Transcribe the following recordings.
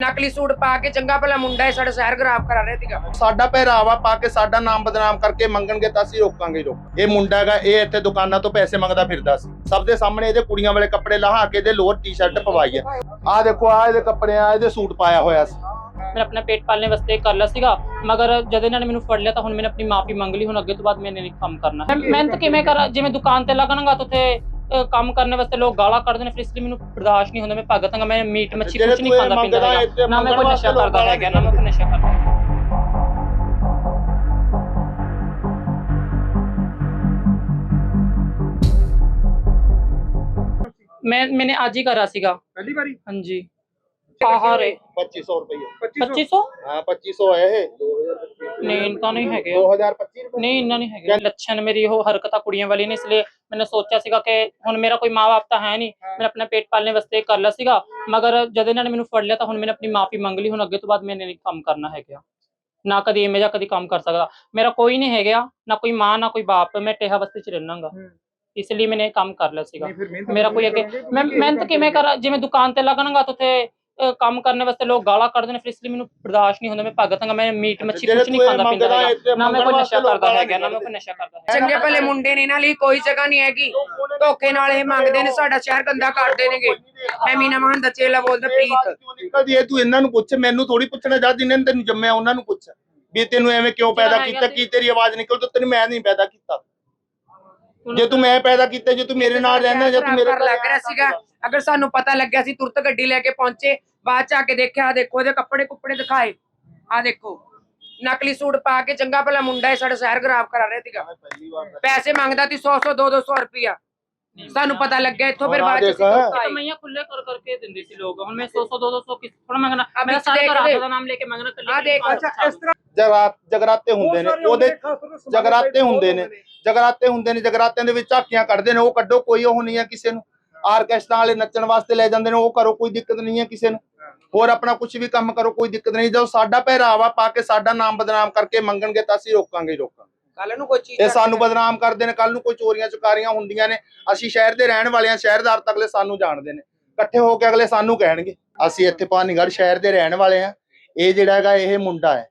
ਨਕਲੀ ਸੂਟ ਪਾ ਕੇ ਚੰਗਾ ਭਲਾ ਮੁੰਡਾ ਹੈ ਸਾਡਾ ਸ਼ਹਿਰ ਖਰਾਬ ਕਰਾ ਰਿਹਾ ਸੀਗਾ। ਸਾਡਾ ਪਹਿਰਾਵਾ ਪਾ ਕੇ ਸਾਡਾ ਨਾਮ ਬਦਨਾਮ ਕਰਕੇ ਮੰਗਣਗੇ ਤਾਂ ਅਸੀਂ ਰੋਕਾਂਗੇ ਰੋਕ ਇਹ ਮੁੰਡਾ ਹੈਗਾ ਇਹ ਇੱਥੇ ਦੁਕਾਨਾਂ ਤੋਂ ਪੈਸੇ ਮੰਗਦਾ ਫਿਰਦਾ ਸੀ। ਸਭ ਦੇ ਸਾਹਮਣੇ ਇਹਦੇ ਕੁੜੀਆਂ ਵਾਲੇ ਕੱਪੜੇ ਲਾਹਾ ਕੇ ਇਹਦੇ ਲੋਅਰ ਟੀ-ਸ਼ਰਟ ਪਵਾਈ ਹੈ ਆਹ ਦੇਖੋ ਆਹ ਇਹਦੇ ਕੱਪੜੇ ਆ ਇਹਦੇ ਸੂਟ ਪਾਇਆ ਹੋਇਆ ਸੀ। ਮੈਂ ਆਪਣਾ ਪੇਟ ਪਾਲਣੇ ਵਾਸਤੇ ਕਰ ਲਿਆ ਸੀਗਾ ਮਗਰ ਜਦ ਇਹਨਾਂ ਨੇ ਮੈਨੂੰ ਫੜ ਲਿਆ ਤਾਂ ਹੁਣ ਮੈंने ਆਪਣੀ ਮਾਫੀ ਮੰਗ ਲਈ ਹੁਣ ਅੱਗੇ ਤੋਂ ਬਾਅਦ ਮੈंने ਨਹੀਂ ਕੰਮ ਕਰਨਾ। ਮੈਂ ਮਿਹਨਤ ਕਿਵੇਂ ਕਰਾਂ? ਜਿਵੇਂ ਦੁਕਾਨ ਤੇ ਲੱਗਣਗਾ ਤਾਂ ਉੱਥੇ ਅ, ਕੰਮ ਕਰਨ ਵਾਸਤੇ ਲੋਕ ਗਾਲਾਂ ਕੱਢਦੇ ਨੇ ਫਿਰ ਇਸ ਲਈ ਮੈਨੂੰ ਬਰਦਾਸ਼ਤ ਨਹੀਂ ਹੁੰਦਾ ਮੈਂ ਭਗਤਾਂਗਾ ਮੈਂ ਮੀਟ ਮੱਛੀ ਕੁਝ ਨਹੀਂ ਖਾਂਦਾ ਪੀਂਦਾ ਨਾ ਮੈਂ ਕੋਈ ਨਸ਼ਾ ਕਰਦਾ ਹੈਗਾ ਨਾ ਮੈਂ ਕੋਈ ਨਸ਼ਾ ਕਰਦਾ। ਮੈਂ ਮੈंने ਅੱਜ ਹੀ ਕਰਾ ਸੀਗਾ। ਪਹਿਲੀ ਵਾਰੀ? ਹਾਂਜੀ। ਆਹਾਰੇ 2500 ਰੁਪਏ 2500 ਹਾਂ 2500 ਹੈ ਇਹ। ਨਹੀਂ ਤਾਂ ਨਹੀਂ ਹੈਗੇ। 2025 ਰੁਪਏ ਨਹੀਂ ਇੰਨਾ ਨਹੀਂ ਹੈਗਾ। ਲੱਛਣ ਮੇਰੀ ਉਹ ਹਰਕਤਾਂ ਕੁੜੀਆਂ ਵਾਲੀ ਨੇ ਇਸ ਲਈ ਮੈਨੇ ਸੋਚਿਆ ਸੀਗਾ ਕਿ ਹੁਣ ਮੇਰਾ ਕੋਈ ਮਾਂ-ਬਾਪ ਤਾਂ ਹੈ ਨਹੀਂ। ਮੈਂ ਆਪਣਾ ਪੇਟ ਪਾਲਣੇ ਵਾਸਤੇ ਕਰ ਲਿਆ ਸੀਗਾ। ਮਗਰ ਜਦ ਇਹਨਾਂ ਨੇ ਮੈਨੂੰ ਫੜ ਲਿਆ ਤਾਂ ਹੁਣ ਮੈਨੇ ਆਪਣੀ ਮਾਫੀ ਮੰਗ ਲਈ। ਹੁਣ ਅੱਗੇ ਤੋਂ ਬਾਅਦ ਮੈਨੇ ਨਹੀਂ ਕੰਮ ਕਰਨਾ ਹੈਗਾ। ਨਾ ਕਦੀ ਮੈਂ ਜਾਂ ਕਦੀ ਕੰਮ ਕਰ ਸਕਦਾ। ਮੇਰਾ ਕੋਈ ਨਹੀਂ ਹੈਗਾ ਨਾ ਕੋਈ ਮਾਂ ਨਾ ਕੋਈ ਬਾਪ। ਮੈਂ ਟੇਹਾ ਵਾਸਤੇ ਚ ਰਹਿਣਾਗਾ ਇਸ ਲਈ ਮੈਨੇ ਕੰਮ ਕਰ ਲਿਆ ਸੀਗਾ। ਮੇਰਾ ਕੋਈ ਅੱਗੇ ਮੈਂ ਮਿਹਨਤ ਕਿਵੇਂ ਕਰਾਂ? ਜਿਵੇਂ ਦੁਕਾਨ ਤੇ ਲੱਗਣਗਾ ਤਾਂ ਉੱਥੇ ਕੰਮ ਕਰਨ ਵਾਸਤੇ ਲੋਕ ਗਾਲਾਂ ਕੱਢਦੇ ਨੇ ਫਿਰ ਇਸ ਲਈ ਮੈਨੂੰ ਬਰਦਾਸ਼ਤ ਨਹੀਂ ਹੁੰਦਾ ਮੈਂ ਭਗਤਾਂਗਾ ਮੈਂ ਮੀਟ ਮੱਛੀ ਕੁਝ ਨਹੀਂ ਖਾਂਦਾ ਪੀਂਦਾ ਨਾ ਮੈਂ ਕੋਈ ਨਸ਼ਾ ਕਰਦਾ ਹੈਗਾ ਨਾ ਮੈਂ ਕੋਈ ਨਸ਼ਾ ਕਰਦਾ ਹੈਗਾ। ਚੰਗੇ ਭਲੇ ਮੁੰਡੇ ਨੇ ਇਹਨਾਂ ਲਈ ਕੋਈ ਜਗ੍ਹਾ ਨਹੀਂ ਹੈਗੀ। ਧੋਖੇ ਨਾਲ ਇਹ ਮੰਗਦੇ ਨੇ ਸਾਡਾ ਸ਼ਹਿਰ ਗੰਦਾ ਕਰਦੇ ਨੇਗੇ। ਮੈਂ ਮੀਨਾ ਮਹੰਤ ਦਾ ਚੇਲਾ ਬੋਲਦਾ ਪ੍ਰੀਤ। ਨਿਕਲਦੀ? ਹੈ ਤੂੰ ਇਹਨਾਂ ਨੂੰ ਪੁੱਛ ਮੈਨੂੰ ਥੋੜੀ ਪੁੱਛਣਾ ਜਾ ਜਿੰਨੇ ਨੇ ਤੈਨੂੰ ਜੰਮਿਆ ਉਹਨਾਂ ਨੂੰ ਪੁੱਛ। ਵੀ ਤੈਨੂੰ ਐਵੇਂ ਕਿਉਂ ਪੈਦਾ ਕੀਤਾ ਕੀ ਤੇਰੀ ਆਵਾਜ਼ ਨਿਕਲ ਤੋ ਤੈਨੂੰ ਮੈਂ ਨਹੀਂ ਪੈਦਾ ਕੀਤਾ। ਜੇ ਤੂੰ ਮੈਂ ਪੈਦਾ ਕੀਤਾ ਜੇ ਤੂੰ ਮੇਰੇ ਨਾਲ ਰਹਿਣਾ ਜਾਂ ਤੂੰ ਮੇਰੇ ਘਰ ਲੱਗ ਰਿਹਾ ਸੀਗਾ ਅਗਰ ਸਾਨੂੰ ਪਤਾ ਲੱਗਿਆ ਸੀ ਤੁਰਤ ਗੱਡੀ ਲੈ ਕੇ ਪਹੁੰਚੇ ਬਾਅਦ ਚ ਆ ਕੇ ਦੇਖਿਆ ਦੇਖੋ ਇਹਦੇ ਕੱਪੜੇ ਕੁੱਪੜੇ ਦਿਖਾਏ। ਆ ਦੇਖੋ ਨਕਲੀ ਸੂਟ ਪਾ ਕੇ ਚੰਗਾ ਭਲਾ ਮੁੰਡਾ ਹੈ ਸਾਡਾ ਸ਼ਹਿਰ ਖਰਾਬ ਕਰਾ ਰਿਹਾ ਸੀਗਾ। ਪੈਸੇ ਮੰਗਦਾ ਸੀ 100 100 2 200 ਰੁਪਿਆ ਸਾਨੂੰ ਪਤਾ ਲੱਗਿਆ ਇੱਥੋਂ ਫਿਰ ਬਾਅਦ ਚ। ਕਮਈਆਂ ਖੁੱਲੇ ਕਰ ਕਰਕੇ ਦਿੰਦੇ ਸੀ ਲੋਕ ਹੁਣ ਮੈਂ 100 100 200 ਕਿਸ ਥੋੜਾ ਮੰਗਣਾ। ਵਿੱਚ ਸਾਰਾ ਘਰ ਦੇ। ਦਾ ਨਾਮ ਲੈ ਕੇ ਮੰਗਣਾ ਕੱਲੀ ਆ ਦੇਖ, ਅੱਛਾ ਇਸ ਤਰ੍ਹਾਂ ਜਗਰਾਤ ਜਗਰਾਤੇ ਹੁੰਦੇ ਨੇ। ਉਹਦੇ ਜਗਰਾਤੇ ਹੁੰਦੇ ਨੇ। ਜਗਰਾਤੇ ਹੁੰਦੇ ਨੇ ਜਗਰਾਤਿਆਂ ਦੇ ਵਿੱਚ ਝਾਕੀਆਂ ਕੱਢਦੇ ਨੇ ਉਹ ਕੱਢੋ ਕੋਈ ਉਹ ਨਹੀਂ ਹੈ ਕਿਸੇ ਨੂੰ। ਆਰਕੈਸਟਰਾ ਵਾਲੇ ਨੱਚਣ ਵਾਸਤੇ ਲੈ ਜਾਂਦੇ ਨੇ ਉਹ ਕਰੋ ਕੋਈ ਦਿੱਕਤ ਨਹੀਂ ਹੈ ਕਿਸੇ ਨੂੰ। ਹੋਰ ਆਪਣਾ ਕੁਝ ਵੀ ਕੰਮ ਕਰੋ ਕੋਈ ਦਿੱਕਤ ਨਹੀਂ। ਜਦੋਂ ਸਾਡਾ ਪਹਿਰਾਵਾ ਪਾ ਕੇ ਸਾਡਾ ਨਾਮ ਬਦਨਾਮ ਕਰਕੇ ਮੰਗਣਗੇ ਤਾਂ ਅਸੀਂ ਰੋਕਾਂਗੇ ਹੀ ਰੋਕਾਂਗੇ। ਕੱਲ ਨੂੰ ਕੋਈ ਚੀਜ਼ ਇਹ ਸਾਨੂੰ ਬਦਨਾਮ ਕਰਦੇ ਨੇ। ਕੱਲ ਨੂੰ ਕੋਈ ਚੋਰੀਆਂ ਚੁਕਾਰੀਆਂ ਹੁੰਦੀਆਂ ਨੇ। ਅਸੀਂ ਸ਼ਹਿਰ ਦੇ ਰਹਿਣ ਵਾਲੇ ਆ ਸ਼ਹਿਰਦਾਰ ਤਾਂ ਅਗਲੇ ਸਾਨੂੰ ਜਾਣਦੇ ਨੇ। ਇਕੱਠੇ ਹੋ ਕੇ ਅਗਲੇ ਸਾਨੂੰ ਕਹਿਣਗੇ ਅਸੀਂ ਇੱਥੇ ਪਾਨੀਗੜ੍ਹ ਸ਼ਹਿਰ ਦੇ ਰਹਿਣ ਵਾਲੇ ਆ ਇਹ ਜਿਹੜਾ ਹੈਗਾ ਇਹ ਮੁੰਡਾ ਹੈ।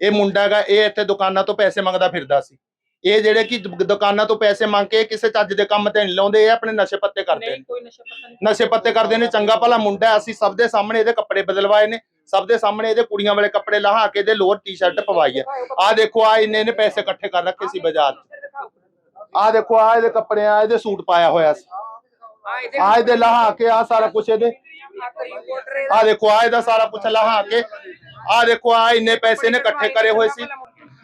ਇਹ ਮੁੰਡਾ ਹੈਗਾ ਇਹ ਇੱਥੇ ਦੁਕਾਨਾਂ ਤੋਂ ਪੈਸੇ ਮੰਗਦਾ ਫਿਰਦਾ ਸੀ। ਇਹ ਜਿਹੜੇ ਕਿ ਦੁਕਾਨਾਂ ਤੋਂ ਪੈਸੇ ਮੰਗ ਕੇ ਕਿਸੇ ਚੱਜ ਦੇ ਕੰਮ ਤੇ ਨਹੀਂ ਲਾਉਂਦੇ ਇਹ ਆਪਣੇ ਨਸ਼ੇ ਪੱਤੇ ਕਰਦੇ ਨੇ। ਕੋਈ ਨਸ਼ਾ ਪਤਾ ਨਹੀਂ। ਨਸ਼ੇ ਪੱਤੇ ਕਰਦੇ ਨੇ ਚੰਗਾ ਭਲਾ ਮੁੰਡਾ ਹੈ, ਅਸੀਂ ਸਭ ਦੇ ਸਾਹਮਣੇ ਇਹਦੇ ਕੱਪੜੇ ਬਦਲਵਾਏ ਨੇ ਸਭ ਦੇ ਸਾਹਮਣੇ ਇਹਦੇ ਕੁੜੀਆਂ ਵਾਲੇ ਕੱਪੜੇ ਲਾਹਾ ਕੇ ਇਹਦੇ ਲੋਅਰ ਟੀ-ਸ਼ਰਟ ਪਵਾਈ ਹੈ। ਆਹ ਦੇਖੋ ਆ ਇੰਨੇ ਨੇ ਪੈਸੇ ਇਕੱਠੇ ਕਰ ਰੱਖੇ ਸੀ ਬਾਜ਼ਾਰ 'ਚ। ਆਹ ਦੇਖੋ ਆ ਇਹਦੇ ਕੱਪੜੇ ਆ ਇਹਦੇ ਸੂਟ ਪਾਇਆ ਹੋਇਆ ਸੀ। ਆ ਇਹਦੇ ਲਾਹਾ ਕੇ ਆ ਸਾਰਾ ਕੁਝ ਇਹਦੇ। ਆ ਦੇਖੋ ਆ ਇਹਦਾ ਸਾਰਾ ਕੁਝ ਲਾਹਾ ਕੇ ਆ ਦੇਖੋ ਆ ਇੰਨੇ ਪੈਸੇ ਨੇ ਇਕੱਠੇ ਕਰੇ ਹੋਏ ਸੀ।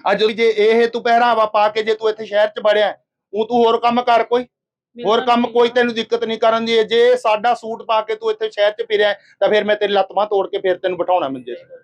ਅੱਜ ਜੇ ਇਹ ਤੂੰ ਪਹਿਰਾਵਾ ਪਾ ਕੇ ਜੇ ਤੂੰ ਇੱਥੇ ਸ਼ਹਿਰ 'ਚ ਵੜਿਆ ਉਹ ਤੂੰ ਹੋਰ ਕੰਮ ਕਰ ਕੋਈ? ਹੋਰ ਕੰਮ ਕੋਈ ਤੈਨੂੰ ਦਿੱਕਤ ਨਹੀਂ ਕਰਨ ਦੀ। ਜੇ ਸਾਡਾ ਸੂਟ ਪਾ ਕੇ ਤੂੰ ਇੱਥੇ ਸ਼ਹਿਰ 'ਚ ਫਿਰਿਆ ਤਾਂ ਫਿਰ ਮੈਂ ਤੇਰੀ ਲੱਤ ਬਾਂਹ ਤੋੜ ਕੇ ਫਿਰ ਤੈਨੂੰ ਬਿਠਾਉਣਾ ਮੰਜੇ 'ਤੇ।